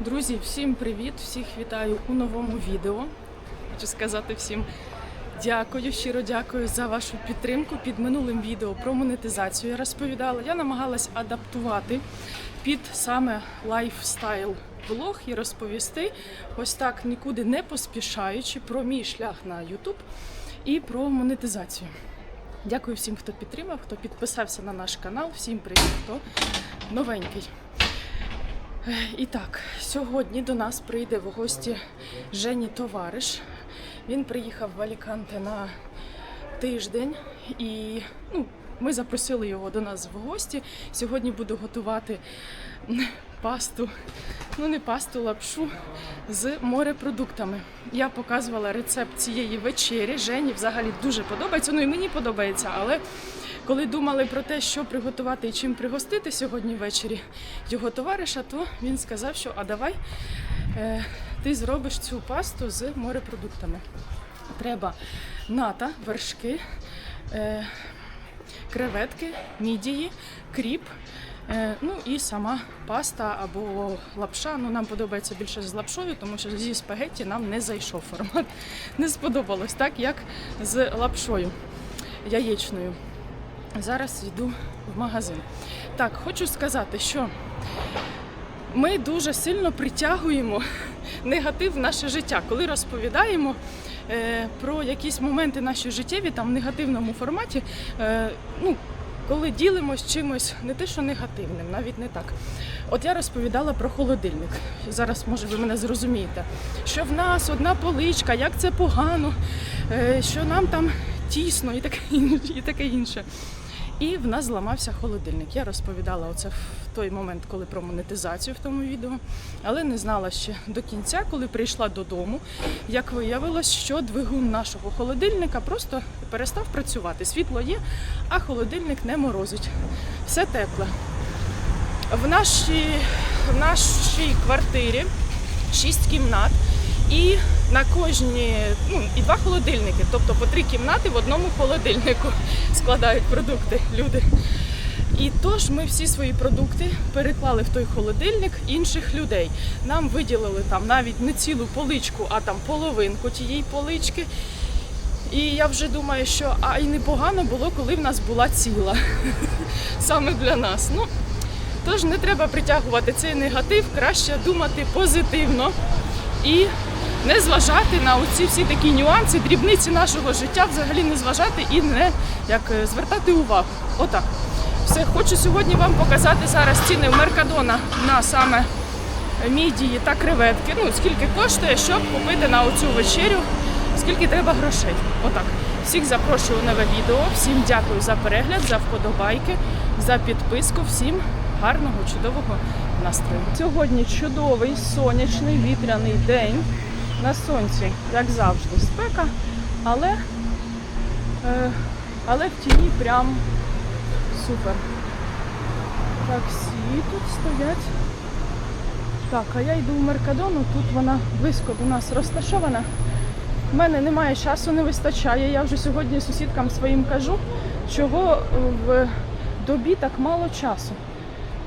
Друзі, всім привіт! Всіх вітаю у новому відео. Хочу сказати всім дякую, щиро дякую за вашу підтримку. Під минулим відео про монетизацію я розповідала. Я намагалась адаптувати під саме лайфстайл блог і розповісти ось так нікуди не поспішаючи про мій шлях на YouTube і про монетизацію. Дякую всім, хто підтримав, хто підписався на наш канал. Всім привіт, хто новенький. І так, сьогодні до нас прийде в гості Жені товариш. Він приїхав в Аліканте на тиждень і ну, ми запросили його до нас в гості. Сьогодні буду готувати пасту, ну не пасту, лапшу з морепродуктами. Я показувала рецепт цієї вечері. Жені взагалі дуже подобається. Ну і мені подобається, але коли думали про те, що приготувати і чим пригостити сьогодні ввечері його товариша, то він сказав, що а давай е, ти зробиш цю пасту з морепродуктами. Треба ната, вершки, е, креветки, мідії, кріп. Е, ну і сама паста або лапша. Ну нам подобається більше з лапшою, тому що зі спагетті нам не зайшов формат. Не сподобалось так, як з лапшою яєчною. Зараз йду в магазин. Так, хочу сказати, що ми дуже сильно притягуємо негатив в наше життя, коли розповідаємо е, про якісь моменти наші життєві там в негативному форматі. Е, ну, коли ділимось чимось не те, що негативним, навіть не так. От я розповідала про холодильник. Зараз, може, ви мене зрозумієте, що в нас одна поличка, як це погано, е, що нам там тісно і таке, ін- і таке інше. І в нас зламався холодильник. Я розповідала оце в той момент, коли про монетизацію в тому відео, але не знала ще до кінця, коли прийшла додому, як виявилось, що двигун нашого холодильника просто перестав працювати. Світло є, а холодильник не морозить. Все тепле. В нашій, в нашій квартирі шість кімнат. І на кожні ну і два холодильники, тобто по три кімнати в одному холодильнику складають продукти люди. І тож ми всі свої продукти переклали в той холодильник інших людей. Нам виділили там навіть не цілу поличку, а там половинку тієї полички. І я вже думаю, що а й непогано було, коли в нас була ціла саме для нас. Ну тож не треба притягувати цей негатив, краще думати позитивно і не зважати на оці всі такі нюанси, дрібниці нашого життя, взагалі не зважати і не як е, звертати увагу. Отак. Все, хочу сьогодні вам показати зараз ціни в Меркадона на саме мідії та креветки. Ну, скільки коштує, щоб купити на оцю вечерю, скільки треба грошей. Отак. Всіх запрошую нове відео. Всім дякую за перегляд, за вподобайки, за підписку. Всім гарного, чудового настрою. Сьогодні чудовий сонячний вітряний день. На сонці, як завжди, спека, але, е, але в тіні прям супер. Таксі тут стоять. Так, а я йду в Меркадону, тут вона близько до нас розташована. У мене немає часу, не вистачає. Я вже сьогодні сусідкам своїм кажу, чого в добі так мало часу.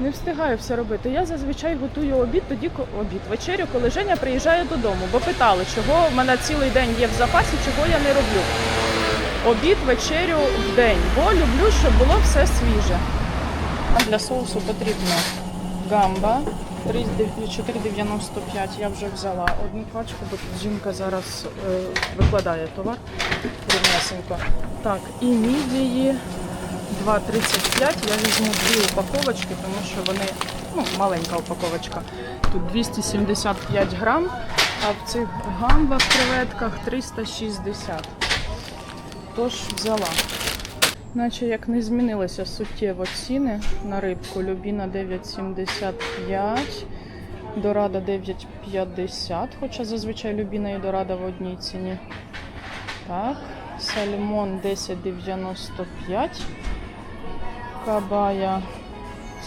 Не встигаю все робити. Я зазвичай готую обід тоді, обід, вечерю, коли Женя приїжджає додому, бо питали, чого в мене цілий день є в запасі, чого я не роблю. Обід, вечерю в день, бо люблю, щоб було все свіже. Для соусу потрібна гамба 4,95 я вже взяла одну пачку, бо жінка зараз е, викладає товар. Так, і мідії 2,35. Я візьму дві упаковочки, тому що вони ну, маленька упаковочка. Тут 275 грам, а в цих гамбах, креветках 360. Тож взяла. Наче як не змінилися суттєво ціни на рибку. Любіна 9,75, Дорада 9,50, хоча зазвичай Любіна і Дорада в одній ціні. Так, сальмон 10,95. Кабая.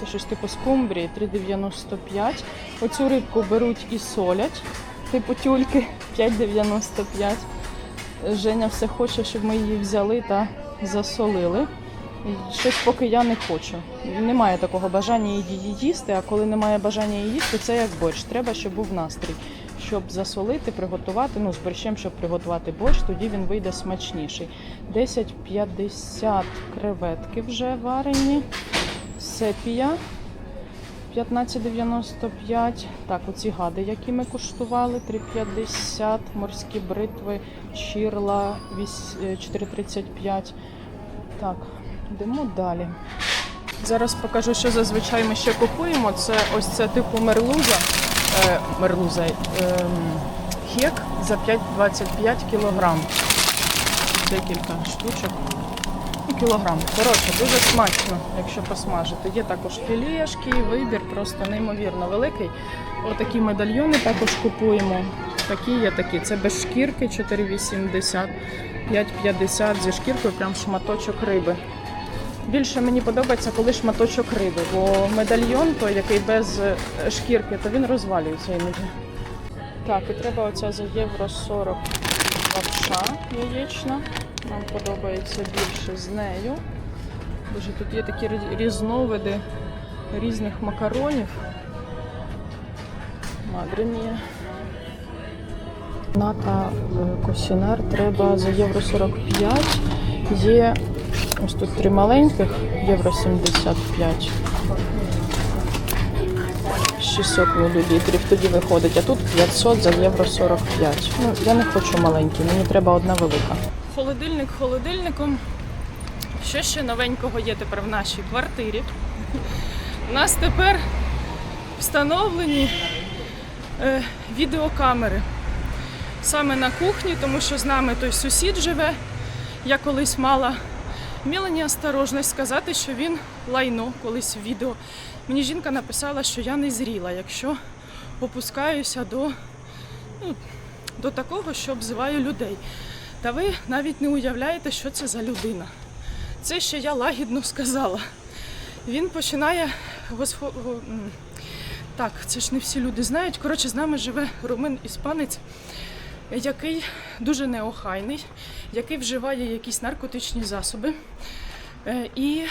Це щось типу скумбрії 3,95. Оцю рибку беруть і солять, типу тюльки 5,95. Женя все хоче, щоб ми її взяли та засолили. Щось поки я не хочу. Немає такого бажання її їсти, а коли немає бажання її їсти, це як борщ. Треба, щоб був настрій. Щоб засолити, приготувати, ну, з борщем, щоб приготувати борщ, тоді він вийде смачніший. 10,50 креветки вже варені. Сепія 15,95. Так, оці гади, які ми куштували, 3,50. Морські бритви, чірла е, 4,35. Так, йдемо далі. Зараз покажу, що зазвичай ми ще купуємо. Це ось це типу мерлуза. Е, мерлуза. ем, хек за 5,25 кілограм. Декілька штучок. Ну, кілограм. Коротше, дуже смачно, якщо посмажити. Є також філішки, вибір просто неймовірно великий. Отакі медальйони також купуємо. Такі є такі. Це без шкірки 4,80, 5,50 зі шкіркою, прям шматочок риби. Більше мені подобається, коли шматочок риби, бо медальйон, той, який без е, шкірки, то він розвалюється іноді. Так, і треба оця за євро 40 лапша яєчна. Нам подобається більше з нею. Боже, тут є такі різновиди різних макаронів. Мія. Ната е, косінер треба за євро 45. Є ось тут три маленьких, євро 75. 600 мл тоді виходить, а тут 500 за євро 45. Ну, я не хочу маленький, мені треба одна велика. Холодильник холодильником. Що ще новенького є тепер в нашій квартирі? У нас тепер встановлені е, відеокамери саме на кухні, тому що з нами той сусід живе. Я колись мала міла неосторожність сказати, що він лайно колись в відео. Мені жінка написала, що я не зріла, якщо опускаюся до, ну, до такого, що обзиваю людей. Та ви навіть не уявляєте, що це за людина. Це ще я лагідно сказала. Він починає восхо... Так, це ж не всі люди знають. Коротше, з нами живе румин іспанець, який дуже неохайний, який вживає якісь наркотичні засоби е, і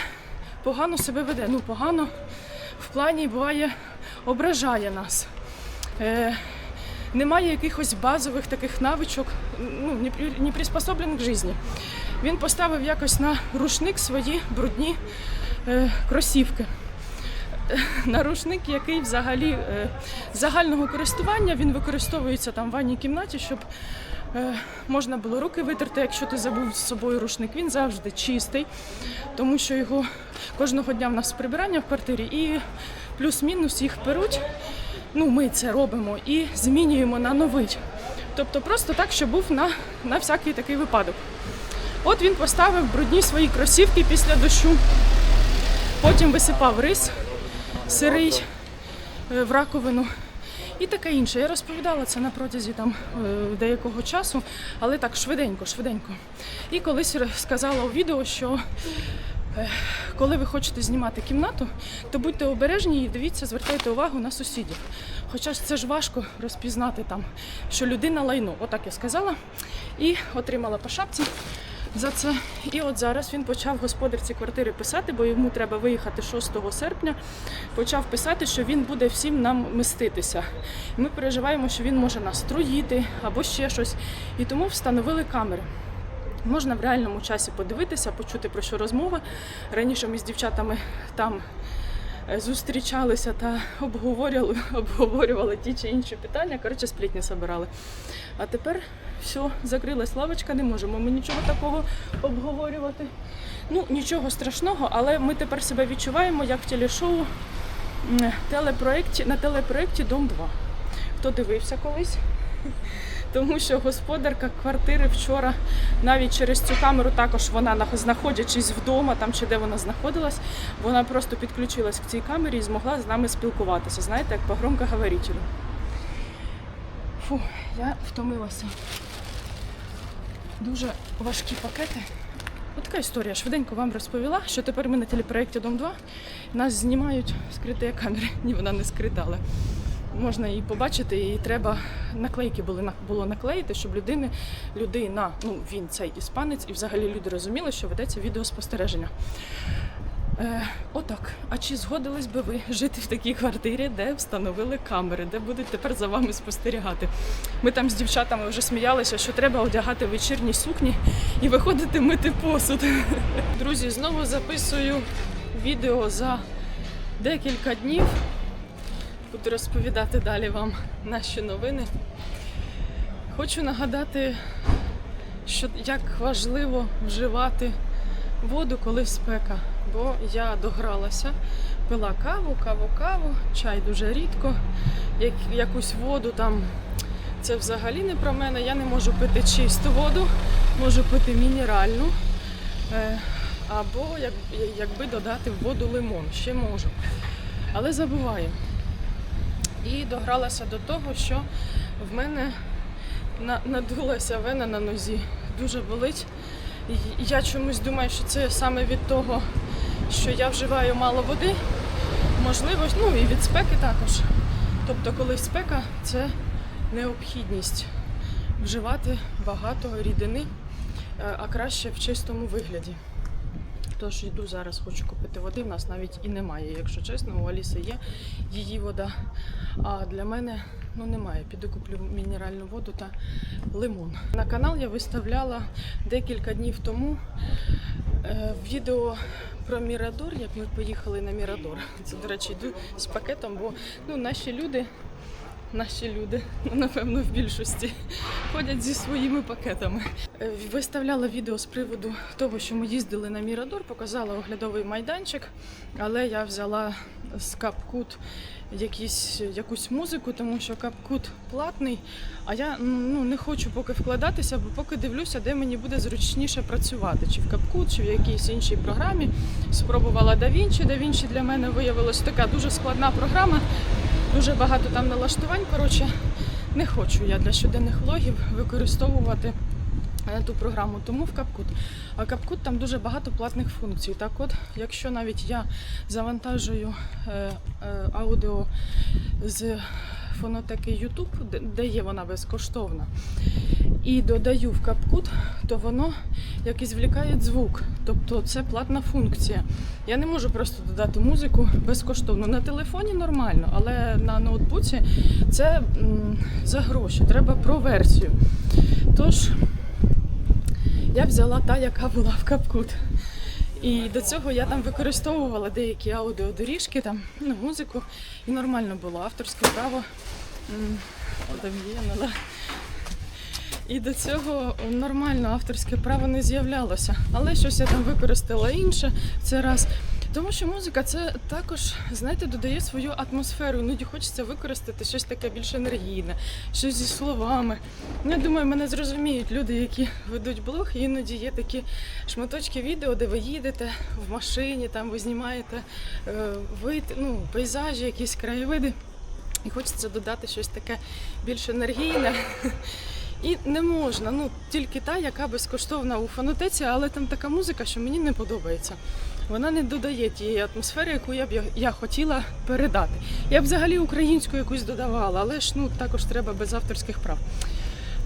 погано себе веде. Ну, погано в плані буває ображає нас. Е, немає якихось базових таких навичок, ну, не, при- не приспособлених к житті. Він поставив якось на рушник свої брудні е, кросівки. На рушник, який взагалі е, загального користування, він використовується там в ванній кімнаті, щоб е, можна було руки витерти, якщо ти забув з собою рушник. Він завжди чистий, тому що його кожного дня в нас прибирання в квартирі і плюс-мінус їх перуть. Ну, ми це робимо і змінюємо на новий. Тобто просто так, щоб був на, на всякий такий випадок. От він поставив брудні свої кросівки після дощу, потім висипав рис сирий е, в раковину і таке інше. Я розповідала це на протязі там е, деякого часу, але так швиденько, швиденько. І колись сказала у відео, що е, коли ви хочете знімати кімнату, то будьте обережні і дивіться, звертайте увагу на сусідів. Хоча ж це ж важко розпізнати там, що людина лайно. Отак я сказала. І отримала по шапці за це. І от зараз він почав господарці квартири писати, бо йому треба виїхати 6 серпня. Почав писати, що він буде всім нам мститися. Ми переживаємо, що він може нас труїти або ще щось. І тому встановили камери. Можна в реальному часі подивитися, почути про що розмова. Раніше ми з дівчатами там зустрічалися та обговорювали, обговорювали ті чи інші питання. Коротше, сплітні собирали. А тепер все, закрилась лавочка, не можемо ми нічого такого обговорювати. Ну, нічого страшного, але ми тепер себе відчуваємо як в телешоу м, телепроекті, на телепроекті Дом 2. Хто дивився колись? Тому що господарка квартири вчора навіть через цю камеру також вона знаходячись вдома, там чи де вона знаходилась, вона просто підключилась к цій камері і змогла з нами спілкуватися. Знаєте, як по громкоговорителю. Фу, я втомилася. Дуже важкі пакети. Ось така історія. Швиденько вам розповіла, що тепер ми на телепроєкті Дом 2. Нас знімають скриті камери. Ні, вона не скрита, але можна її побачити, і треба наклейки були було наклеїти, щоб людини, людина, ну він цей іспанець, і взагалі люди розуміли, що ведеться відеоспостереження. Е, отак. А чи згодились би ви жити в такій квартирі, де встановили камери, де будуть тепер за вами спостерігати? Ми там з дівчатами вже сміялися, що треба одягати вечірні сукні і виходити мити посуд. Друзі, знову записую відео за декілька днів. Буду розповідати далі вам наші новини. Хочу нагадати, що як важливо вживати воду, коли спека. Бо я догралася, пила каву, каву, каву, чай дуже рідко. Як, якусь воду там це взагалі не про мене. Я не можу пити чисту воду, можу пити мінеральну. Е, або як, якби додати в воду лимон, ще можу. Але забуваю. І догралася до того, що в мене надулася вена на нозі. Дуже болить. Я чомусь думаю, що це саме від того, що я вживаю мало води. Можливо, ну і від спеки також. Тобто, коли спека, це необхідність вживати багато рідини, е, а краще в чистому вигляді. Тож йду зараз, хочу купити води. В нас навіть і немає, якщо чесно. У Аліси є її вода. А для мене ну немає. Піду куплю мінеральну воду та лимон. На канал я виставляла декілька днів тому е, відео про Мірадор, як ми поїхали на Мірадор. Це, до речі, йду з пакетом, бо ну, наші люди. Наші люди, ну, напевно, в більшості ходять зі своїми пакетами. Е, Виставляла відео з приводу того, що ми їздили на Мірадор, показала оглядовий майданчик, але я взяла з капкут якісь, якусь музику, тому що капкут платний. А я ну, не хочу поки вкладатися, бо поки дивлюся, де мені буде зручніше працювати, чи в капкут, чи в якійсь іншій програмі. Спробувала DaVinci. DaVinci для мене виявилась така дуже складна програма. Дуже багато там налаштувань. Коротше, не хочу я для щоденних влогів використовувати ту програму, тому в CapCut. А CapCut там дуже багато платних функцій. Так от, якщо навіть я завантажую е, е, аудіо з фонотеки YouTube, де- є вона безкоштовна, і додаю в CapCut, то воно якийсь звлікає звук. Тобто це платна функція. Я не можу просто додати музику безкоштовно. На телефоні нормально, але на ноутбуці це за гроші. Треба про версію. Тож я взяла та, яка була в капкут. І до цього я там використовувала деякі аудіодоріжки, там, ну, музику, і нормально було. Авторське право є, ну. І до цього нормально авторське право не з'являлося. Але щось я там використала інше це раз. Тому що музика це також, знаєте, додає свою атмосферу. Іноді хочеться використати щось таке більш енергійне, щось зі словами. Ну, Я думаю, мене зрозуміють люди, які ведуть блог, і іноді є такі шматочки відео, де ви їдете в машині, там ви знімаєте е, вид, ну, пейзажі, якісь краєвиди. І хочеться додати щось таке більш енергійне. І не можна, ну тільки та, яка безкоштовна у фонотеці, але там така музика, що мені не подобається. Вона не додає тієї атмосфери, яку я б я, хотіла передати. Я б взагалі українську якусь додавала, але ж ну також треба без авторських прав.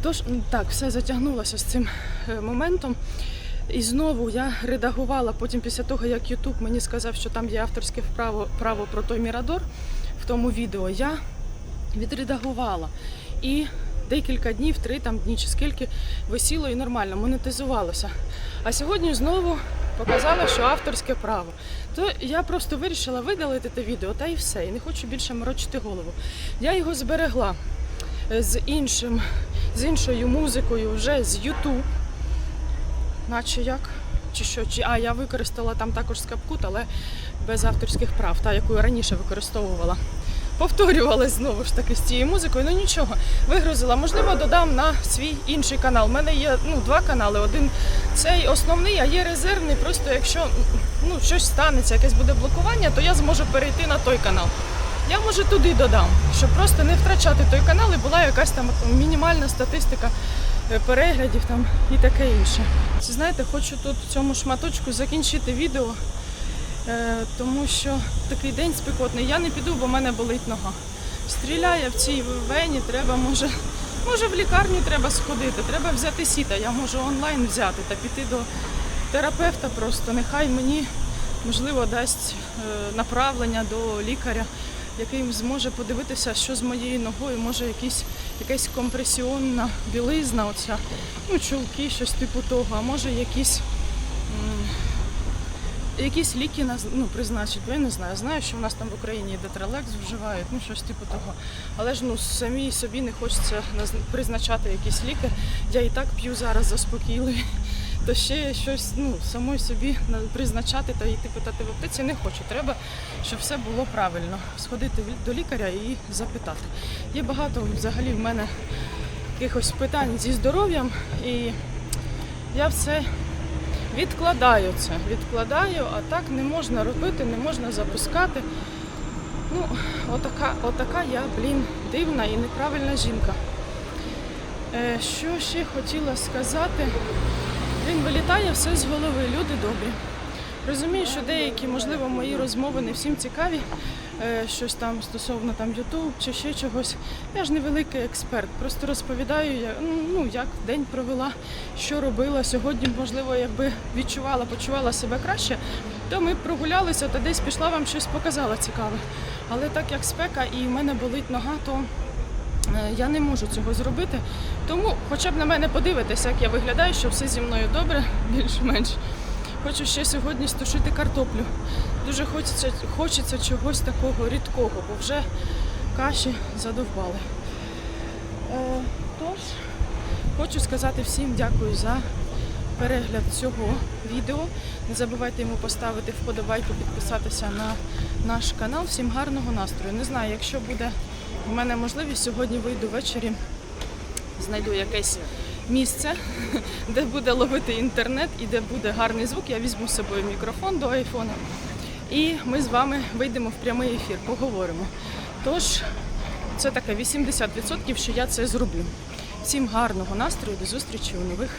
Тож так, все затягнулося з цим е, моментом. І знову я редагувала потім після того, як Ютуб мені сказав, що там є авторське право, право про той Мірадор в тому відео, я відредагувала. І декілька днів, три там дні чи скільки висіло і нормально, монетизувалося. А сьогодні знову показала, що авторське право. То я просто вирішила видалити те відео, та і все. І не хочу більше морочити голову. Я його зберегла е, з іншим, з іншою музикою вже з YouTube. Наче як? Чи що? Чи... А, я використала там також скапкут, але без авторських прав, та яку я раніше використовувала. Повторювалась знову ж таки з цією музикою. Ну нічого, вигрузила. Можливо, додам на свій інший канал. У мене є ну, два канали. Один цей основний, а є резервний. Просто якщо ну, щось станеться, якесь буде блокування, то я зможу перейти на той канал. Я може туди додам, щоб просто не втрачати той канал і була якась там мінімальна статистика е, переглядів там і таке інше. Знаєте, хочу тут цьому шматочку закінчити відео, тому що такий день спекотний. Я не піду, бо в мене болить нога. стріляє в цій вені, треба може. Може в лікарню треба сходити, треба взяти сіта. Я можу онлайн взяти та піти до терапевта просто. Нехай мені можливо дасть е, направлення до лікаря, який зможе подивитися, що з моєю ногою, може якісь, якась компресіонна білизна, оця, ну, чулки, щось типу того, а може якісь. Якісь ліки нас ну, бо я не знаю. Знаю, що в нас там в Україні детралекс вживають, ну щось типу того. Але ж ну самі собі не хочеться призначати якісь ліки. Я і так п'ю зараз заспокійливі. То ще щось ну, самої собі на- призначати та йти питати в аптеці не хочу. Треба, щоб все було правильно. Сходити до лікаря і запитати. Є багато взагалі в мене якихось питань зі здоров'ям, і я все відкладаю це. Відкладаю, а так не можна робити, не можна запускати. Ну, отака, отака я, блін, дивна і неправильна жінка. Е, що ще хотіла сказати? Він вилітає все з голови, люди добрі. Розумію, що деякі, можливо, мої розмови не всім цікаві, е, щось там стосовно там YouTube чи ще чогось. Я ж невеликий експерт, просто розповідаю, я, ну, як день провела, що робила. Сьогодні, можливо, якби відчувала, почувала себе краще, то ми прогулялися та десь пішла вам щось показала цікаве. Але так як спека і в мене болить нога, то Е, Я не можу цього зробити, тому хоча б на мене подивитися, як я виглядаю, що все зі мною добре, більш-менш. Хочу ще сьогодні стушити картоплю. Дуже хочеться, хочеться чогось такого рідкого, бо вже каші задовбали. Е, тож, хочу сказати всім дякую за перегляд цього відео. Не забувайте йому поставити вподобайку, підписатися на наш канал. Всім гарного настрою. Не знаю, якщо буде в мене можливість, сьогодні вийду ввечері, знайду якесь місце, де буде ловити інтернет і де буде гарний звук. Я візьму з собою мікрофон до айфона. І ми з вами вийдемо в прямий ефір, поговоримо. Тож, це таке 80%, що я це зроблю. Всім гарного настрою, до зустрічі у нових.